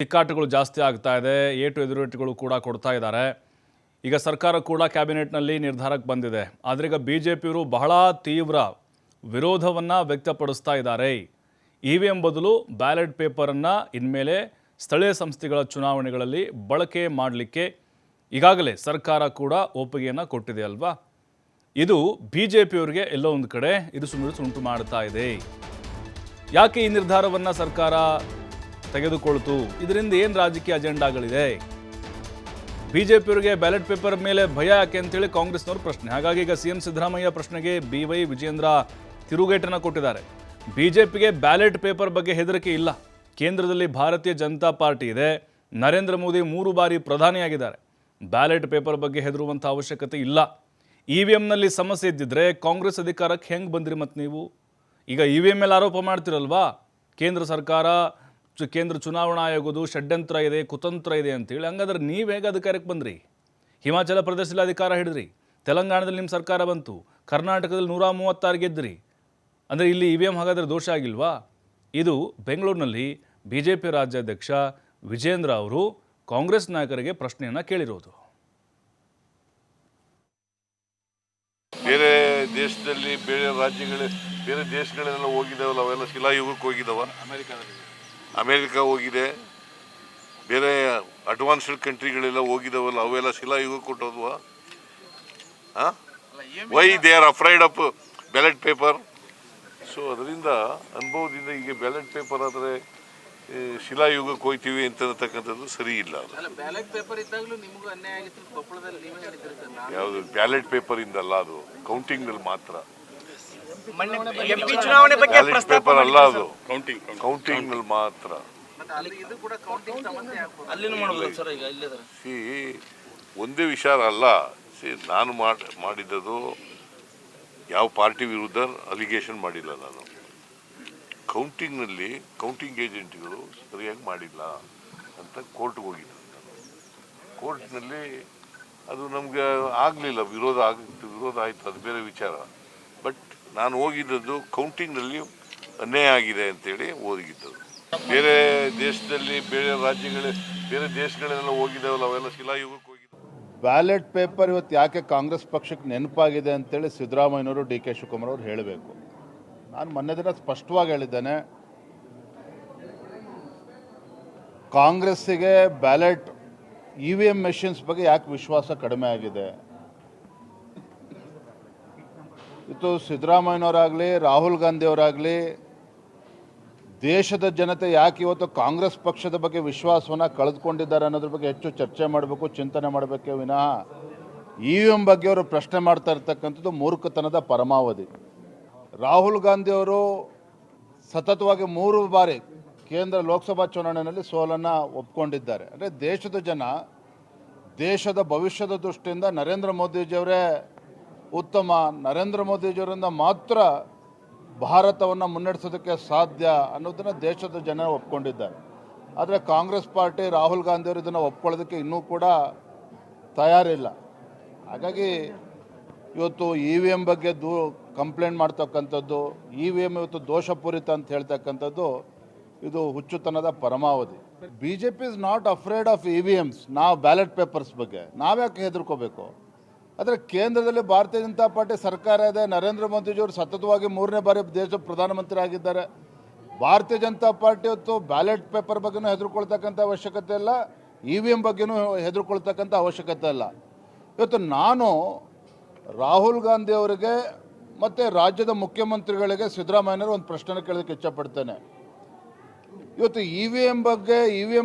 ತಿಕ್ಕಾಟಗಳು ಜಾಸ್ತಿ ಆಗ್ತಾ ಇದೆ ಏಟು ಎದುರೇಟುಗಳು ಕೂಡ ಕೊಡ್ತಾ ಇದ್ದಾರೆ. ಈಗ ಸರ್ಕಾರ ಕೂಡ ಕ್ಯಾಬಿನೆಟ್ನಲ್ಲಿ ನಿರ್ಧಾರಕ್ಕೆ ಬಂದಿದೆ. ಆದರೆ ಈಗ ಬಿ ಜೆ ಪಿಯವರು ಬಹಳ ತೀವ್ರ ವಿರೋಧವನ್ನು ವ್ಯಕ್ತಪಡಿಸ್ತಾ ಇದ್ದಾರೆ. ಇ ವಿ ಎಂ ಬದಲು ಬ್ಯಾಲೆಟ್ ಪೇಪರನ್ನು ಇನ್ಮೇಲೆ ಸ್ಥಳೀಯ ಸಂಸ್ಥೆಗಳ ಚುನಾವಣೆಗಳಲ್ಲಿ ಬಳಕೆ ಮಾಡಲಿಕ್ಕೆ ಈಗಾಗಲೇ ಸರ್ಕಾರ ಕೂಡ ಒಪ್ಪಿಗೆಯನ್ನು ಕೊಟ್ಟಿದೆ ಅಲ್ವಾ? ಇದು ಬಿ ಜೆ ಪಿಯವರಿಗೆ ಎಲ್ಲೋ ಒಂದು ಕಡೆ ಇದು ಮುರುಸು ಉಂಟು ಮಾಡ್ತಾ ಇದೆ. ಯಾಕೆ ಈ ನಿರ್ಧಾರವನ್ನು ಸರ್ಕಾರ ತೆಗೆದುಕೊಳ್ತು? ಇದರಿಂದ ಏನು ರಾಜಕೀಯ ಅಜೆಂಡಾಗಳಿದೆ? ಬಿಜೆಪಿಯವರಿಗೆ ಬ್ಯಾಲೆಟ್ ಪೇಪರ್ ಮೇಲೆ ಭಯ ಯಾಕೆ ಅಂತೇಳಿ ಕಾಂಗ್ರೆಸ್ನವರು ಪ್ರಶ್ನೆ. ಹಾಗಾಗಿ ಈಗ ಸಿಎಂ ಸಿದ್ದರಾಮಯ್ಯ ಪ್ರಶ್ನೆಗೆ ಬಿ ವೈ ವಿಜೇಂದ್ರ ತಿರುಗೇಟನ್ನು ಕೊಟ್ಟಿದ್ದಾರೆ. ಬಿಜೆಪಿಗೆ ಬ್ಯಾಲೆಟ್ ಪೇಪರ್ ಬಗ್ಗೆ ಹೆದರಿಕೆ ಇಲ್ಲ. ಕೇಂದ್ರದಲ್ಲಿ ಭಾರತೀಯ ಜನತಾ ಪಾರ್ಟಿ ಇದೆ. ನರೇಂದ್ರ ಮೋದಿ ಮೂರು ಬಾರಿ ಪ್ರಧಾನಿಯಾಗಿದ್ದಾರೆ. ಬ್ಯಾಲೆಟ್ ಪೇಪರ್ ಬಗ್ಗೆ ಹೆದರುವಂಥ ಅವಶ್ಯಕತೆ ಇಲ್ಲ. ಇ ವಿ ಎಮ್ನಲ್ಲಿ ಸಮಸ್ಯೆ ಇದ್ದಿದ್ರೆ ಕಾಂಗ್ರೆಸ್ ಅಧಿಕಾರಕ್ಕೆ ಹೆಂಗೆ ಬಂದ್ರಿ ಮತ್ತು ನೀವು? ಈಗ ಇ ವಿ ಎಂ ಆರೋಪ ಮಾಡ್ತಿರಲ್ವಾ? ಕೇಂದ್ರ ಸರ್ಕಾರ ಕೇಂದ್ರ ಚುನಾವಣಾ ಆಯೋಗದು ಷಡ್ಯಂತ್ರ ಇದೆ, ಕುತಂತ್ರ ಇದೆ ಅಂತೇಳಿ ಹಂಗಾದ್ರೆ ನೀವು ಹೇಗೆ ಅಧಿಕಾರಕ್ಕೆ ಬಂದ್ರಿ? ಹಿಮಾಚಲ ಪ್ರದೇಶದಲ್ಲಿ ಅಧಿಕಾರ ಹಿಡಿದ್ರಿ. ತೆಲಂಗಾಣದಲ್ಲಿ ನಿಮ್ಮ ಸರ್ಕಾರ ಬಂತು. ಕರ್ನಾಟಕದಲ್ಲಿ ನೂರ ಮೂವತ್ತಾರು ಗೆದ್ರಿ ಅಂದರೆ ಇಲ್ಲಿ ಇ ವಿ ಎಂ ಹಾಗಾದರೆ ದೋಷ ಆಗಿಲ್ವಾ? ಇದು ಬೆಂಗಳೂರಿನಲ್ಲಿ ಬಿ ಜೆ ಪಿ ರಾಜ್ಯಾಧ್ಯಕ್ಷ ವಿಜೇಂದ್ರ ಅವರು ಕಾಂಗ್ರೆಸ್ ನಾಯಕರಿಗೆ ಪ್ರಶ್ನೆಯನ್ನು ಕೇಳಿರೋದು. ಬೇರೆ ದೇಶದಲ್ಲಿ ಬೇರೆ ರಾಜ್ಯಗಳ ಬೇರೆ ದೇಶಗಳೆಲ್ಲ ಹೋಗಿದ್ದಾವಲ್ಲ ಅವೆಲ್ಲ ಶಿಲಾಯುಗಕ್ಕೆ ಹೋಗಿದ್ದಾವ? ಅಮೇರಿಕ ಹೋಗಿದೆ. ಬೇರೆ ಅಡ್ವಾನ್ಸ್ಡ್ ಕಂಟ್ರಿಗಳೆಲ್ಲ ಹೋಗಿದ್ದಾವಲ್ಲ ಅವೆಲ್ಲ ಶಿಲಾಯುಗಕ್ಕೆ ಕೊಟ್ಟೋದ್ವ? Why they are afraid of ballot paper so ಅದರಿಂದ ಅನುಭವದಿಂದ ಈಗ ಬ್ಯಾಲೆಟ್ ಪೇಪರ್ ಆದರೆ ಶಿಲಾಯುಗಕ್ಕೆ ಹೋಗ್ತೀವಿ ಅಂತಕ್ಕಂಥದ್ದು ಸರಿ ಇಲ್ಲ ಅದು. ಅಲ್ಲ ಬ್ಯಾಲೆಟ್ ಅಲ್ಲ ಯಾವುದು ಬ್ಯಾಲೆಟ್ ಪೇಪರ್ ಇಂದಲ್ಲ ಅದು ಕೌಂಟಿಂಗ್ನಲ್ಲಿ ಮಾತ್ರ. ಎಂಪಿ ಚುನಾವಣೆ ಬಗ್ಗೆ ಬ್ಯಾಲೆಟ್ ಪೇಪರ್ ಅಲ್ಲ ಅದು ಕೌಂಟಿಂಗ್ ಕೌಂಟಿಂಗ್ನಲ್ಲಿ ಮಾತ್ರ. ಅಲ್ಲಿ ಸಿ ಒಂದೇ ವಿಚಾರ ಅಲ್ಲ ಸಿ ನಾನು ಮಾಡಿ ಮಾಡಿದ್ದದು ಯಾವ ಪಾರ್ಟಿ ವಿರುದ್ಧ ಅಲಿಗೇಷನ್ ಮಾಡಿಲ್ಲ ನಾನು. ಕೌಂಟಿಂಗ್ನಲ್ಲಿ ಕೌಂಟಿಂಗ್ ಏಜೆಂಟ್ಗಳು ಸರಿಯಾಗಿ ಮಾಡಿಲ್ಲ ಅಂತ ಕೋರ್ಟ್ಗೆ ಹೋಗಿದ್ದೆ ಕೋರ್ಟ್ನಲ್ಲಿ ಅದು ನಮಗೆ ಆಗಲಿಲ್ಲ, ವಿರೋಧ ಆಗಿತ್ತು ವಿರೋಧ ಆಯಿತು, ಅದು ಬೇರೆ ವಿಚಾರ. ಬಟ್ ನಾನು ಹೋಗಿದ್ದದ್ದು ಕೌಂಟಿಂಗ್ನಲ್ಲಿ ಅನ್ಯಾಯ ಆಗಿದೆ ಅಂತೇಳಿ ಓದಿಗಿದ್ದದು ಬೇರೆ ದೇಶದಲ್ಲಿ, ಬೇರೆ ರಾಜ್ಯಗಳೇ, ಬೇರೆ ದೇಶಗಳೆಲ್ಲ ಹೋಗಿದ್ದಾವಲ್ಲ, ಅವೆಲ್ಲ ಶಿಲಾಯುಗಕ್ಕೆ ಹೋಗಿದ್ದಾವೆ ಬ್ಯಾಲೆಟ್ ಪೇಪರ್ ಇವತ್ತು ಯಾಕೆ ಕಾಂಗ್ರೆಸ್ ಪಕ್ಷಕ್ಕೆ ನೆನಪಾಗಿದೆ ಅಂತೇಳಿ ಸಿದ್ದರಾಮಯ್ಯನವರು ಡಿ ಕೆ ಶಿವಕುಮಾರ್ ಅವರು ಹೇಳಬೇಕು. ನಾನು ಮೊನ್ನೆ ದಿನ ಸ್ಪಷ್ಟವಾಗಿ ಹೇಳಿದ್ದೇನೆ, ಕಾಂಗ್ರೆಸ್ಸಿಗೆ ballot E V M machines ಬಗ್ಗೆ ಯಾಕೆ ವಿಶ್ವಾಸ ಕಡಿಮೆ ಆಗಿದೆ? ಇದು ಸಿದ್ದರಾಮಯ್ಯನವರಾಗಲಿ, ರಾಹುಲ್ ಗಾಂಧಿಯವರಾಗಲಿ, ದೇಶದ ಜನತೆ ಯಾಕೆ ಇವತ್ತು ಕಾಂಗ್ರೆಸ್ ಪಕ್ಷದ ಬಗ್ಗೆ ವಿಶ್ವಾಸವನ್ನು ಕಳೆದುಕೊಂಡಿದ್ದಾರೆ ಅನ್ನೋದ್ರ ಬಗ್ಗೆ ಹೆಚ್ಚು ಚರ್ಚೆ ಮಾಡಬೇಕು, ಚಿಂತನೆ ಮಾಡಬೇಕೇ ವಿನಃ. ಇ ವಿ ಎಂ ಬಗ್ಗೆ ಅವರು ಪ್ರಶ್ನೆ ಮಾಡ್ತಾ ಇರ್ತಕ್ಕಂಥದ್ದು ಮೂರ್ಖತನದ ಪರಮಾವಧಿ. ರಾಹುಲ್ ಗಾಂಧಿಯವರು ಸತತವಾಗಿ ಮೂರು ಬಾರಿ ಕೇಂದ್ರ ಲೋಕಸಭಾ ಚುನಾವಣೆಯಲ್ಲಿ ಸೋಲನ್ನು ಒಪ್ಕೊಂಡಿದ್ದಾರೆ. ಅಂದರೆ ದೇಶದ ಜನ ದೇಶದ ಭವಿಷ್ಯದ ದೃಷ್ಟಿಯಿಂದ ನರೇಂದ್ರ ಮೋದಿಜಿಯವರೇ ಉತ್ತಮ. ನರೇಂದ್ರ ಮೋದಿಜಿಯವರಿಂದ ಮಾತ್ರ ಭಾರತವನ್ನು ಮುನ್ನಡೆಸೋದಕ್ಕೆ ಸಾಧ್ಯ ಅನ್ನೋದನ್ನು ದೇಶದ ಜನ ಒಪ್ಕೊಂಡಿದ್ದಾರೆ. ಆದರೆ ಕಾಂಗ್ರೆಸ್ ಪಾರ್ಟಿ ರಾಹುಲ್ ಗಾಂಧಿಯವರು ಇದನ್ನು ಒಪ್ಕೊಳ್ಳೋದಕ್ಕೆ ಇನ್ನೂ ಕೂಡ ತಯಾರಿಲ್ಲ. ಹಾಗಾಗಿ ಇವತ್ತು ಇ ವಿ ಎಂ ಬಗ್ಗೆ ದೂ ಕಂಪ್ಲೇಂಟ್ ಮಾಡ್ತಕ್ಕಂಥದ್ದು, ಇ ವಿ ಎಂ ಇವತ್ತು ದೋಷಪೂರಿತ ಅಂತ ಹೇಳ್ತಕ್ಕಂಥದ್ದು, ಇದು ಹುಚ್ಚುತನದ ಪರಮಾವಧಿ. B J P is not afraid of E V Ms. ನಾವು ಬ್ಯಾಲೆಟ್ ಪೇಪರ್ಸ್ ಬಗ್ಗೆ. ನಾವ್ಯಾಕೆ ಹೆದರ್ಕೋಬೇಕು? ಆದರೆ ಕೇಂದ್ರದಲ್ಲಿ ಭಾರತೀಯ ಜನತಾ ಪಾರ್ಟಿ ಸರ್ಕಾರ ಇದೆ. ನರೇಂದ್ರ ಮೋದಿಜಿಯವರು ಸತತವಾಗಿ ಮೂರನೇ ಬಾರಿ ದೇಶದ ಪ್ರಧಾನಮಂತ್ರಿ ಆಗಿದ್ದಾರೆ. ಭಾರತೀಯ ಜನತಾ ಪಾರ್ಟಿ ಹೊತ್ತು ಬ್ಯಾಲೆಟ್ ಪೇಪರ್ ಬಗ್ಗೆನೂ ಹೆದರ್ಕೊಳ್ತಕ್ಕಂಥ ಅವಶ್ಯಕತೆ ಇಲ್ಲ. ಇ ವಿ ಎಂ ಬಗ್ಗೆನೂ ಹೆದರ್ಕೊಳ್ತಕ್ಕಂಥ ಅವಶ್ಯಕತೆ ಇಲ್ಲ. ಇವತ್ತು ನಾನು ರಾಹುಲ್ ಗಾಂಧಿ ಅವರಿಗೆ ಮತ್ತು ರಾಜ್ಯದ ಮುಖ್ಯಮಂತ್ರಿಗಳಿಗೆ ಸಿದ್ದರಾಮಯ್ಯನವರು ಒಂದು ಪ್ರಶ್ನೆ ಕೇಳೋದಕ್ಕೆ ಇಚ್ಛಪಡ್ತೇನೆ. ಇವತ್ತು ಇ ವಿ ಎಂ ಬಗ್ಗೆ, ಇ ವಿ